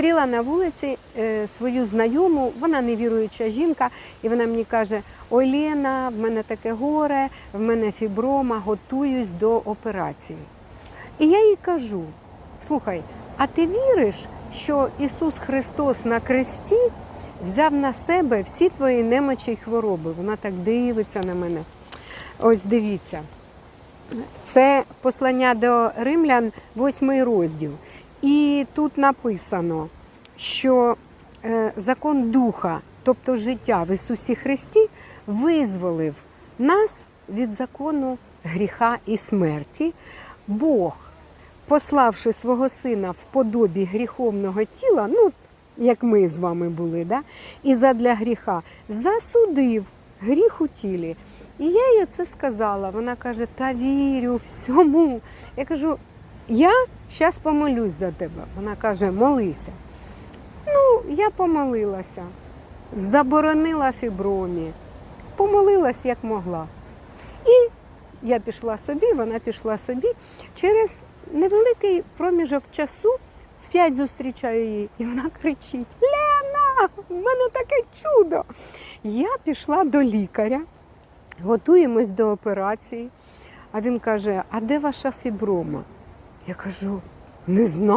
Зустріла на вулиці е, свою знайому, вона невіруюча жінка, і вона мені каже: Ой, в мене таке горе, в мене фіброма, готуюсь до операції. І я їй кажу: слухай, а ти віриш, що Ісус Христос на кресті взяв на себе всі твої немочі й хвороби? Вона так дивиться на мене. Ось дивіться. Це послання до римлян, восьмий розділ. І тут написано, що е, закон духа, тобто життя в Ісусі Христі, визволив нас від закону гріха і смерті. Бог, пославши свого сина в подобі гріховного тіла, ну, як ми з вами були, да? і задля гріха, засудив гріх у тілі. І я їй це сказала. Вона каже: Та вірю всьому. Я кажу, я зараз помолюсь за тебе. Вона каже, молися. Ну, я помолилася, заборонила фібромі, помолилась як могла. І я пішла собі, вона пішла собі. Через невеликий проміжок часу п'ять зустрічаю її, і вона кричить: Лена, в мене таке чудо! Я пішла до лікаря, готуємось до операції. А він каже: А де ваша фіброма? Я кажу, не знаю.